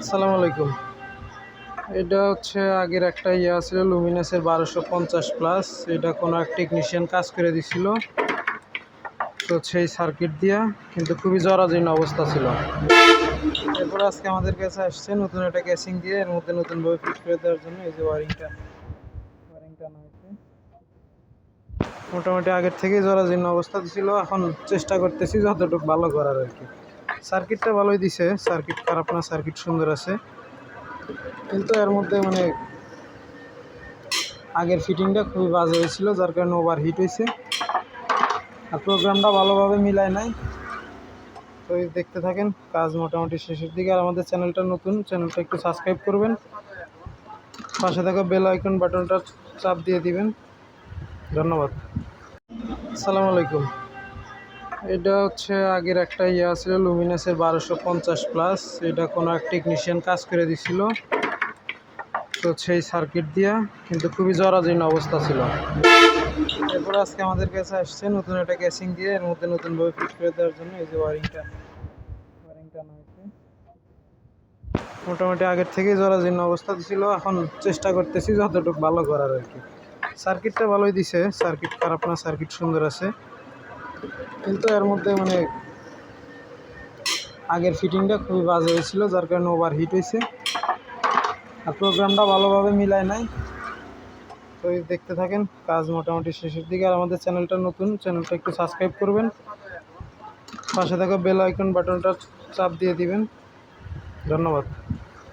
আসসালামু আলাইকুম। এটা হচ্ছে আগের একটা ইয়ে ছিল লুমিনাসের বারোশো পঞ্চাশ প্লাস এটা কোনো এক টেকনিশিয়ান কাজ করে দিছিল। তো সেই সার্কিট দিয়া কিন্তু খুবই জরাজীর্ণ অবস্থা ছিল। এরপর আজকে আমাদের কাছে আসছে নতুন একটা গ্যাসিং দিয়ে, এর মধ্যে নতুনভাবে ফিট করে দেওয়ার জন্য এই যে ওয়ারিংটা ওয়ারিংটা আনা হয়েছে। মোটামুটি আগের থেকেই জরাজীর্ণ অবস্থা ছিল। এখন চেষ্টা করতেছি যতটুকু ভালো করার আর কি। সার্কিটটা ভালোই দিছে। সার্কিট খারাপ না, সার্কিট সুন্দর আছে। কিন্তু এর মধ্যে মানে আগের ফিটিংটা খুবই বাজে হয়েছিল, যার কারণে ওভার হিট হয়েছে। আর প্রোগ্রামটা ভালোভাবে মিলায় নাই। তো দেখতে থাকেন, কাজ মোটামুটি শেষের দিকে। আর আমাদের চ্যানেলটা নতুন, চ্যানেলটা একটু সাবস্ক্রাইব করবেন। পাশে থাকা বেল আইকন বাটনটা চাপ দিয়ে দিবেন। ধন্যবাদ। আসসালামু আলাইকুম। এটা হচ্ছে আগের একটা ইয়ে ছিল লুমিনাসের বারোশো পঞ্চাশ প্লাস এটা কোনো এক টেকনিশিয়ান কাজ করে দিছিল। তো সেই সার্কিট দিয়া, কিন্তু খুবই জরাজীর্ণ অবস্থা ছিল। এরপর আজকে আমাদের কাছে আসছে নতুন একটা গ্যাসিং দিয়ে, এর মধ্যে নতুনভাবে ফিট করে দেওয়ার জন্য এই যে ওয়ারিংটা ওয়ারিংটা আনা হয়েছে। মোটামুটি আগের থেকেই জরাজীর্ণ অবস্থা ছিল। এখন চেষ্টা করতেছি যতটুকু ভালো করার আর কি। সার্কিটটা ভালোই দিছে। সার্কিট খারাপ না সার্কিট সুন্দর আছে। কিন্তু এর মধ্যে মানে আগের ফিটিংটা খুবই বাজে হয়েছিল, যার কারণে ওভার হিট হয়েছে। আর প্রোগ্রামটা ভালোভাবে মিলায় নাই। তো দেখতে থাকেন, কাজ মোটামুটি শেষের দিকে। আর আমাদের চ্যানেলটা নতুন চ্যানেলটা একটু সাবস্ক্রাইব করবেন। পাশে থাকা বেল আইকন বাটনটা চাপ দিয়ে দিবেন। ধন্যবাদ।